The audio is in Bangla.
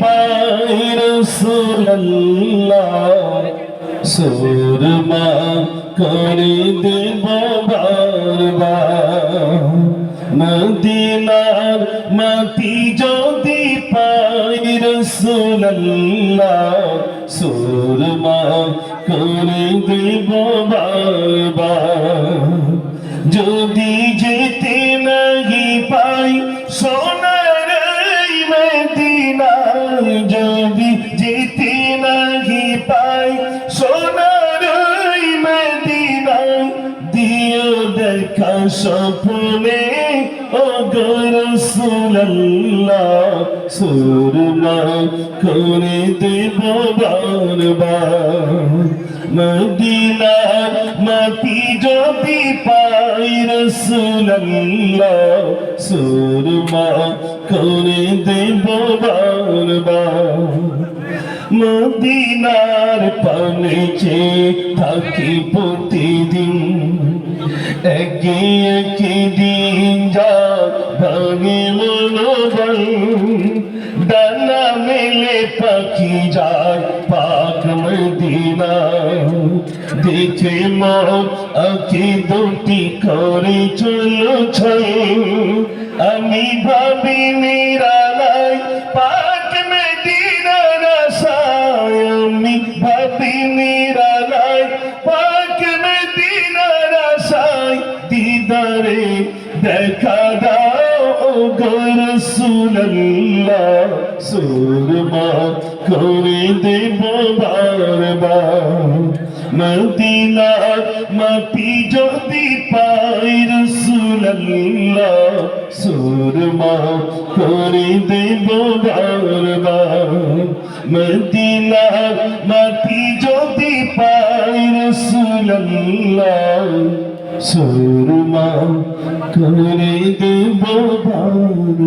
পাই রসুল্লাহ সুরমা করে দেব বারবার। মদিনার মাটি যদি পাই রসুল্লাহ সুরমা করে দেব বারবার। যদি যেতে নাহি পাই সোনার এই মদিনায় যদি যেতে নাহি পাই সোনার মদিনায় দিও দেখা স্বপ্নে ও গরসুল্লাহ সুরমা করে দেব বারবার। মদিনা মাটি যদি পাই রসুল্লাহ সুরমা করে দেব বারবার মদিনার পানেছে থাকি প্রতিদিন, একে একে দিন যা ভাঙে মনোবল। ডানা মেলে পাখি যায় পাক মদিনা দেখে মন আখি দুটি করে চলো আমি ভাবি নিরালাই ভাবি নিরালাই পাক মদিনা রাসায় দিদারে দেখা দাও ও গরসুল্লাহ সুরমা করে দেব বারবার। মদিনার মাটি যদি পাই রসুল্লাহ সুরমা করে দেব বারবার। মদিনার রসুল্লাহ সুরমা করে দেব বারবার